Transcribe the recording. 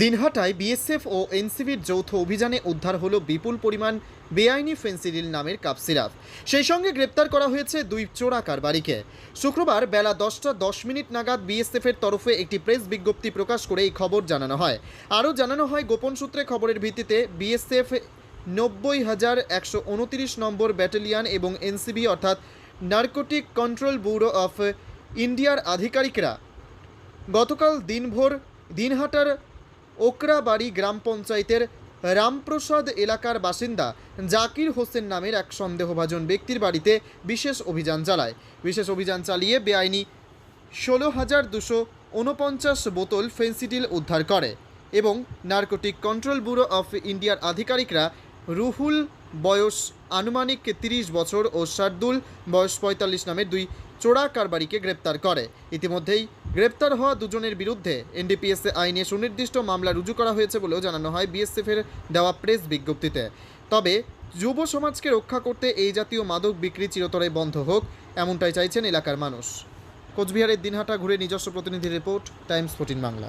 দিনহাটায় BSF ও এনসিবির যৌথ অভিযানে উদ্ধার হলো বিপুল পরিমাণ বেআইনি ফেন্সিডিল নামের কাপ সিরাপ। সেই সঙ্গে গ্রেপ্তার করা হয়েছে দুই চোরা কারবারিকে। শুক্রবার বেলা দশটা দশ মিনিট নাগাদ বিএসএফের তরফে একটি প্রেস বিজ্ঞপ্তি প্রকাশ করে এই খবর জানানো হয়। আরও জানানো হয়, গোপন সূত্রে খবরের ভিত্তিতে বিএসএফ নব্বই হাজার একশো উনতিরিশ নম্বর ব্যাটালিয়ান এবং এনসিবি অর্থাৎ নার্কোটিক কন্ট্রোল ব্যুরো অফ ইন্ডিয়ার আধিকারিকরা গতকাল দিনভর দিনহাটার ওকরাবাড়ি গ্রাম পঞ্চায়েতের রামপ্রসাদ এলাকার বাসিন্দা জাকির হোসেন নামের এক সন্দেহভাজন ব্যক্তির বাড়িতে বিশেষ অভিযান চালায়। বিশেষ অভিযান চালিয়ে বেআইনি ষোলো হাজার দুশো উনপঞ্চাশ বোতল ফেন্সিডিল উদ্ধার করে এবং নার্কোটিক কন্ট্রোল ব্যুরো অফ ইন্ডিয়ার আধিকারিকরা রুহুল বয়স আনুমানিক তিরিশ বছর ও শার্দুল বয়স পঁয়তাল্লিশ নামের দুই চোরা কারবারিকে গ্রেপ্তার করে। ইতিমধ্যেই গ্রেপ্তার হওয়া দুজনের বিরুদ্ধে এনডিপিএসএ আইনে সুনির্দিষ্ট মামলা রুজু করা হয়েছে বলেও জানানো হয় বিএসএফের দেওয়া প্রেস বিজ্ঞপ্তিতে। তবে যুব সমাজকে রক্ষা করতে এই জাতীয় মাদক বিক্রি চিরতরে বন্ধ হোক, এমনটাই চাইছেন এলাকার মানুষ। কোচবিহারের দিনহাটা ঘুরে নিজস্ব প্রতিনিধি রিপোর্ট, টাইমস ফোর্টিন বাংলা।